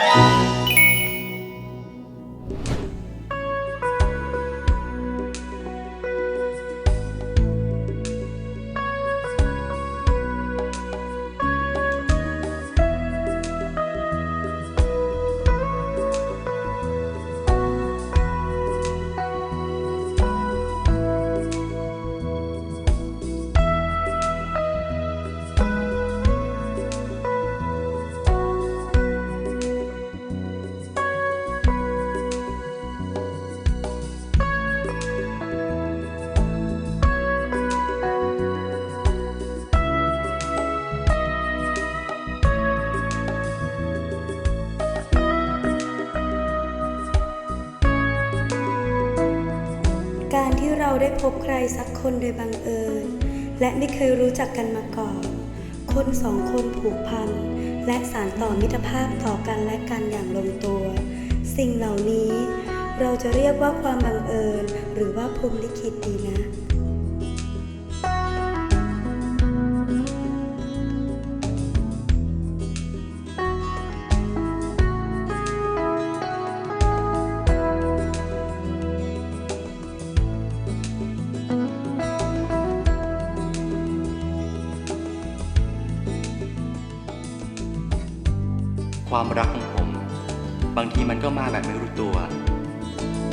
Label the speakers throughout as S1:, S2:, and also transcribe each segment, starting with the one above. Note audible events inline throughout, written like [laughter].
S1: Yeah. [laughs] การที่เราได้พบใครสักคนโดยบังเอิญ และไม่เคยรู้จักกันมาก่อน คนสองคนผูกพัน และสานต่อมิตรภาพต่อกันและกันอย่างลงตัว สิ่งเหล่านี้ เราจะเรียกว่าความบังเอิญ หรือว่าพรมลิขิตดีนะ
S2: ความรักของผม บางทีมันก็มาแบบไม่รู้ตัว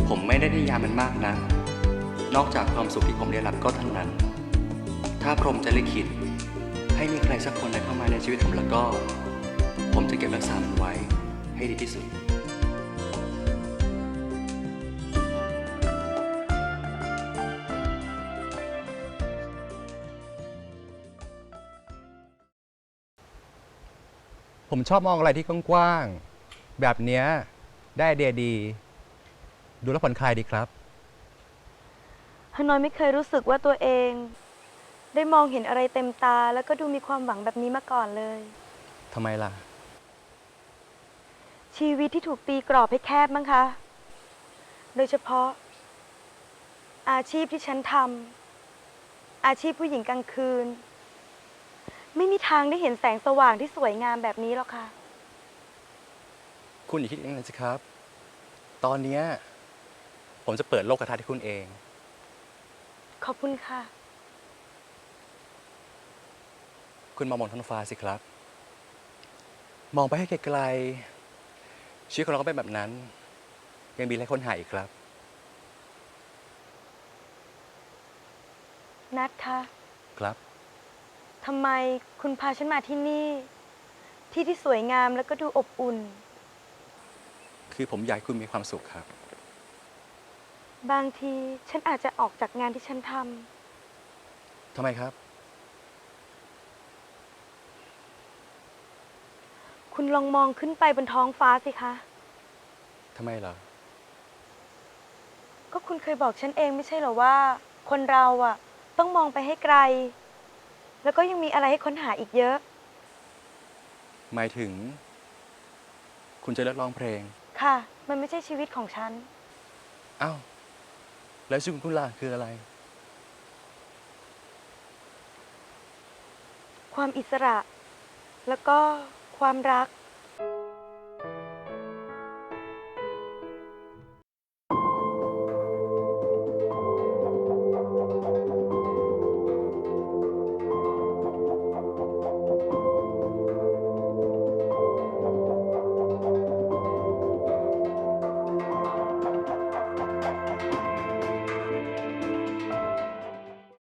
S2: ผมไม่ได้นิยามมันมากนะนอกจากความสุขที่ผมได้รับก็เท่านั้น ถ้าพรมจะลิขิต ให้มีใครสักคนเข้ามาในชีวิตผมแล้วก็ ผมจะเก็บรักษามันไว้ให้ดีที่สุด
S3: ผมชอบมองอะไรที่กว้างๆแบบเนี้ยได้ไอเดียดี ดูแลวผ่อนคลายดีครับ
S4: ฮานอยไม่เคยรู้สึกว่าตัวเอง ได้มองเห็นอะไรเต็มตา แล้วก็ดูมีความหวังแบบนี้มาก่อนเลย
S3: ทำไมล่ะ
S4: ชีวิตที่ถูกตีกรอบให้แคบมั้งคะ โดยเฉพาะ อาชีพที่ฉันทำอาชีพผู้หญิงกลางคืน ไม่มีทางได้เห็นแสงสว่างที่สวยงามแบบนี้หรอกค่ะ
S3: คุณอย่าคิดอย่างนั้นสิครับ ตอนเนี้ยผมจะเปิดโลกกระทัดให้คุณเอง
S4: ขอบคุณค่ะ
S3: คุณมามองท้องฟ้าสิครับ มองไปให้ไกลๆชีวิตของเราก็เป็นแบบนั้น ยังมีอะไรค้นหาอีกครับ
S4: นัดคะ
S3: ครับ
S4: ทำไมคุณพาฉันมาที่นี่ ที่ที่สวยงามแล้วก็ดูอบอุ่น
S3: คือผมอยากให้คุณมีความสุขครับ
S4: บางทีฉันอาจจะออกจากงานที่ฉันท
S3: ทำไมครับำ
S4: คุณลองมองขึ้นไปบนท้องฟ้าสิคะ
S3: ทำไมเหรอ
S4: ก็คุณเคยบอกฉันเองไม่ใช่เหรอว่า คนเราอะต้องมองไปให้ไกล แล้วก็ยังมีอะไรให้ค้นหาอีกเยอะ
S3: หมายถึง คุณจะเลิกร้องเพลง
S4: ค่ะ มันไม่ใช่ชีวิตของฉัน
S3: อ้าว แล้วชีวิตของคุณล่ะคืออะไร
S4: ความอิสระ แล้วก็ความรัก